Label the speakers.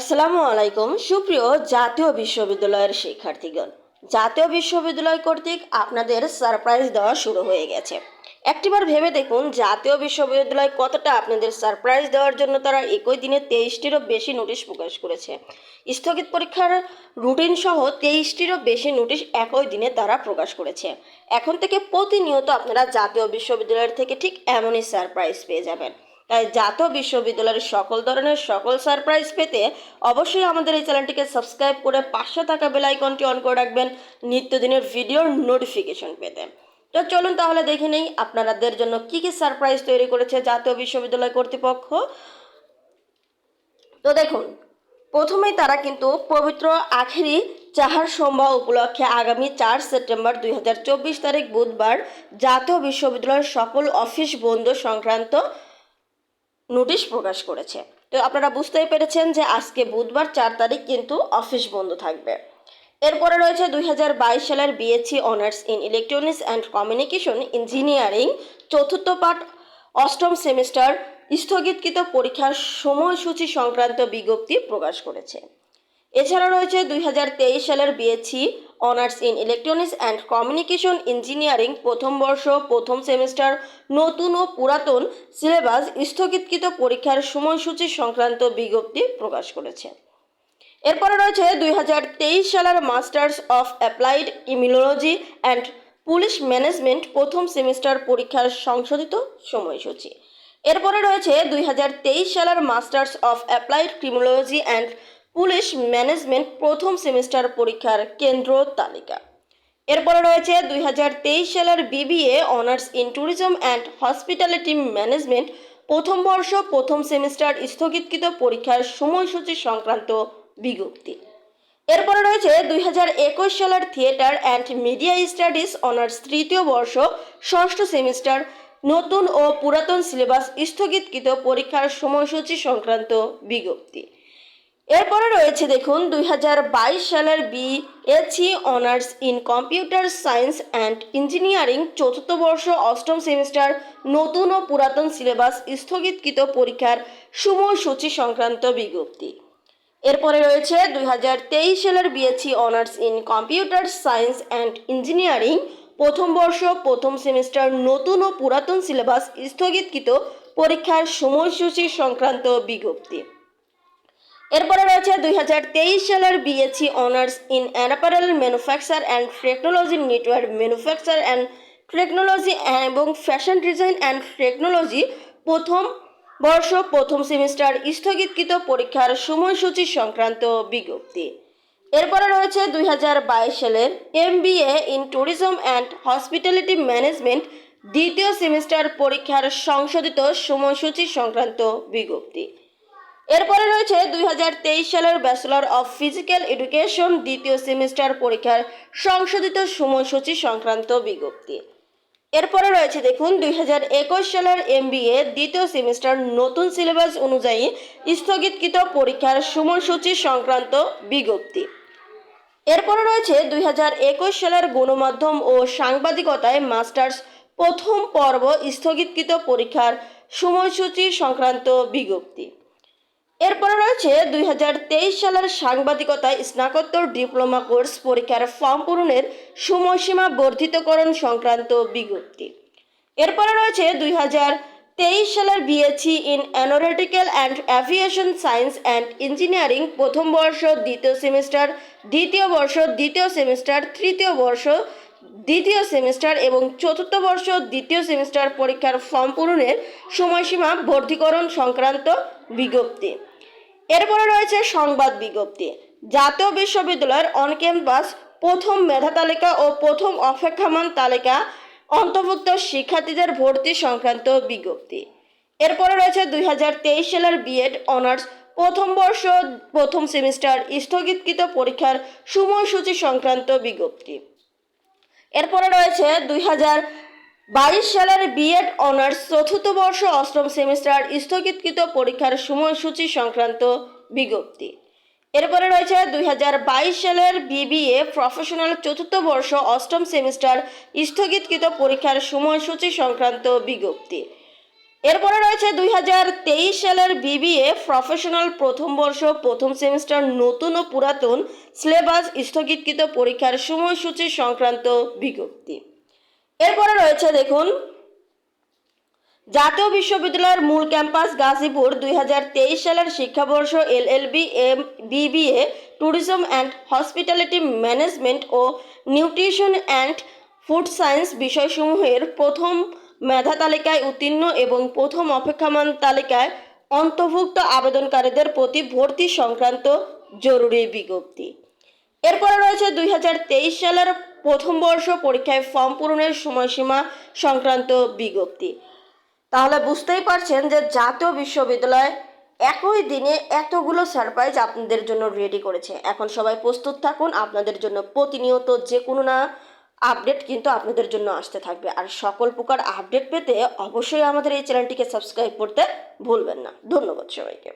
Speaker 1: আসসালামু আলাইকুম। সুপ্রিয় জাতীয় বিশ্ববিদ্যালয়ের শিক্ষার্থীগণ, জাতীয় বিশ্ববিদ্যালয় কর্তৃক আপনাদের সারপ্রাইজ দেওয়া শুরু হয়ে গেছে। একটিবার ভেবে দেখুন, জাতীয় বিশ্ববিদ্যালয় কতটা আপনাদের সারপ্রাইজ দেওয়ার জন্য তারা একই দিনে তেইশটিরও বেশি নোটিশ প্রকাশ করেছে। স্থগিত পরীক্ষার রুটিন সহ তেইশটিরও বেশি নোটিশ একই দিনে তারা প্রকাশ করেছে। এখন থেকে প্রতিনিয়ত আপনারা জাতীয় বিশ্ববিদ্যালয়ের থেকে ঠিক এমনই সারপ্রাইজ পেয়ে যাবেন। তাই জাতীয় বিশ্ববিদ্যালয়ের সকল ধরনের সকল সারপ্রাইজ পেতে অবশ্যই আমাদের এই চ্যানেলটিকে সাবস্ক্রাইব করে পাশে থাকা বেল আইকনটি অন করে রাখবেন, নিত্যদিনের ভিডিওর নোটিফিকেশন পেতে। তো চলুন তাহলে দেখে নেই আপনাদের জন্য কি কি সারপ্রাইজ তৈরি করেছে জাতীয় বিশ্ববিদ্যালয় কর্তৃপক্ষ। তো দেখুন, প্রথমেই তারা কিন্তু পবিত্র আখেরি চাহার সোমবার উপলক্ষে আগামী চার সেপ্টেম্বর দুই হাজার চব্বিশ তারিখ বুধবার জাতীয় বিশ্ববিদ্যালয়ের সকল অফিস বন্ধ সংক্রান্ত নোটিশ প্রকাশ করেছে। তো আপনারা বুঝতেই পেরেছেন যে আজকে বুধবার চার তারিখ কিন্তু অফিস বন্ধ থাকবে। এরপরে রয়েছে দুই হাজার বাইশ সালের BSc honours in electronics and communication engineering চতুর্থ পাঠ, অষ্টম সেমিস্টার স্থগিতকৃত পরীক্ষার সময়সূচি সংক্রান্ত বিজ্ঞপ্তি প্রকাশ করেছে। এছাড়া রয়েছে দুই হাজার তেইশ সালের BSc honours in electronics and communication engineering প্রথম বর্ষ, প্রথম সেমিস্টার, নতুন ও পুরাতন সিলেবাস স্থগিতকৃত পরীক্ষার সময়সূচি সংক্রান্ত বিজ্ঞপ্তি প্রকাশ করেছে। এরপরে রয়েছে দুই হাজার তেইশ সালের masters of applied immunology and police management প্রথম সেমিস্টার পরীক্ষার সংশোধিত সময়সূচি। এরপরে রয়েছে দুই হাজার তেইশ সালের masters of applied criminology and police management প্রথম সেমিস্টার পরীক্ষার কেন্দ্র তালিকা। এরপরে রয়েছে দুই হাজার তেইশ সালের BBA honours in tourism and hospitality management, প্রথম বর্ষ প্রথম সেমিস্টার স্থগিতকৃত পরীক্ষার সময়সূচি সংক্রান্ত বিজ্ঞপ্তি। এরপরে রয়েছে দুই হাজার একুশ সালের theatre and media studies honours তৃতীয় বর্ষ ষষ্ঠ সেমিস্টার, নতুন ও পুরাতন সিলেবাস স্থগিতকৃত পরীক্ষার সময়সূচি সংক্রান্ত বিজ্ঞপ্তি। এরপরে রয়েছে দেখুন, দুই হাজার বাইশ সালের BSc honours in computer science and engineering চতুর্থ বর্ষ, অষ্টম সেমিস্টার, নতুন ও পুরাতন সিলেবাস স্থগিতকৃত পরীক্ষার সময়সূচি সংক্রান্ত বিজ্ঞপ্তি। এরপরে রয়েছে, দুই হাজার তেইশ সালের BSc honours in computer science and engineering প্রথম বর্ষ, প্রথম সেমিস্টার, নতুন ও পুরাতন সিলেবাস স্থগিতকৃত পরীক্ষার সময়সূচি সংক্রান্ত বিজ্ঞপ্তি। এরপরে রয়েছে দুই হাজার তেইশ সালের BSc honours in apparel manufacture and technology network manufacture and technology এবং ফ্যাশন ডিজাইন অ্যান্ড টেকনোলজি প্রথম বর্ষ প্রথম সেমিস্টার স্থগিতকৃত পরীক্ষার সময়সূচি সংক্রান্ত বিজ্ঞপ্তি। এরপরে রয়েছে দুই হাজার বাইশ সালের MBA in tourism and hospitality management দ্বিতীয় সেমিস্টার পরীক্ষার সংশোধিত সময়সূচি সংক্রান্ত বিজ্ঞপ্তি। এরপরে রয়েছে দুই হাজার তেইশ সালের ব্যাচেলর অফ ফিজিক্যাল এডুকেশন দ্বিতীয় সেমিস্টার পরীক্ষার সংশোধিত সময়সূচি সংক্রান্ত বিজ্ঞপ্তি। এরপরে রয়েছে দেখুন, দুই হাজার একুশ সালের এমবিএ দ্বিতীয় সেমিস্টার নতুন সিলেবাস অনুযায়ী স্থগিতকৃত পরীক্ষার সময়সূচি সংক্রান্ত বিজ্ঞপ্তি। এরপরে রয়েছে দুই হাজার একুশ সালের গণমাধ্যম ও সাংবাদিকতায় মাস্টার্স প্রথম পর্ব স্থগিতকৃত পরীক্ষার সময়সূচি সংক্রান্ত বিজ্ঞপ্তি। এরপরে রয়েছে দুই হাজার তেইশ সালের সাংবাদিকতায় স্নাতকোত্তর ডিপ্লোমা কোর্স পরীক্ষার ফর্ম পূরণের সময়সীমা বর্ধিতকরণ সংক্রান্ত বিজ্ঞপ্তি। এরপরে রয়েছে দুই তেইশ সালের BSc in aeronautical and aviation science and engineering প্রথম বর্ষ, দ্বিতীয় সেমিস্টার, দ্বিতীয় বর্ষ, দ্বিতীয় সেমিস্টার, তৃতীয় বর্ষ, দ্বিতীয় সেমিস্টার এবং চতুর্থ বর্ষ, দ্বিতীয় সেমিস্টার পরীক্ষার ফর্ম পূরণের সময়সীমা বর্ধিকরণ সংক্রান্ত বিজ্ঞপ্তি। এরপরে রয়েছে সংবাদ বিজ্ঞপ্তি। জাতীয় বিশ্ববিদ্যালয়ের অন ক্যাম্পাস প্রথম মেধা তালিকা ও প্রথম অপেক্ষামান তালিকা অন্তর্ভুক্ত শিক্ষার্থীদের ভর্তি সংক্রান্ত বিজ্ঞপ্তি। এরপরে রয়েছে দুই হাজার তেইশ সালের বিএড অনার্স প্রথম বর্ষ, প্রথম সেমিস্টার স্থগিতকৃত পরীক্ষার সময়সূচি সংক্রান্ত বিজ্ঞপ্তি। এরপরে রয়েছে দুই হাজার বাইশ সালের বিএড অনার্স চতুর্থ বর্ষ অষ্টম সেমিস্টার স্থগিতকৃত পরীক্ষার সময়সূচি সংক্রান্ত বিজ্ঞপ্তি। এরপরে রয়েছে দুই হাজার বাইশ সালের বিবিএ প্রফেশনাল চতুর্থ বর্ষ অষ্টম সেমিস্টার স্থগিতকৃত পরীক্ষার সময়সূচি সংক্রান্ত বিজ্ঞপ্তি। এরপরে রয়েছে দুই হাজার তেইশ সালের বিবিএ প্রফেশনাল প্রথম বর্ষ প্রথম সেমিস্টার নতুন ও পুরাতন সিলেবাস স্থগিতকৃত পরীক্ষার সময়সূচি সংক্রান্ত বিজ্ঞপ্তি। এরপরে রয়েছে, দেখুন, জাতীয় বিশ্ববিদ্যালয়ের মূল ক্যাম্পাস গাজীপুর, দুই হাজার তেইশ সালের শিক্ষাবর্ষ LLB M, BBA, tourism and hospitality management O nutrition and food science বিষয়সমূহের প্রথম মেধা তালিকায় উত্তীর্ণ এবং প্রথম অপেক্ষামান তালিকায় অন্তর্ভুক্ত আবেদনকারীদের প্রতি ভর্তি সংক্রান্ত জরুরি বিজ্ঞপ্তি। এরপরে রয়েছে, দুই হাজার তেইশ সালের প্রথম বর্ষ পরীক্ষায় ফর্ম পূরণের সময়সীমা সংক্রান্ত বিজ্ঞপ্তি। তাহলে বুঝতেই পারছেন যে জাতীয় বিশ্ববিদ্যালয় একই দিনে এতগুলো সারপ্রাইজ আপনাদের জন্য রেডি করেছে। এখন সবাই প্রস্তুত থাকুন, আপনাদের জন্য প্রতিনিয়ত যে কোনো না আপডেট কিন্তু আপনাদের জন্য আসতে থাকবে। আর সকল প্রকার আপডেট পেতে অবশ্যই আমাদের এই চ্যানেলটিকে সাবস্ক্রাইব করতে ভুলবেন না। ধন্যবাদ সবাইকে।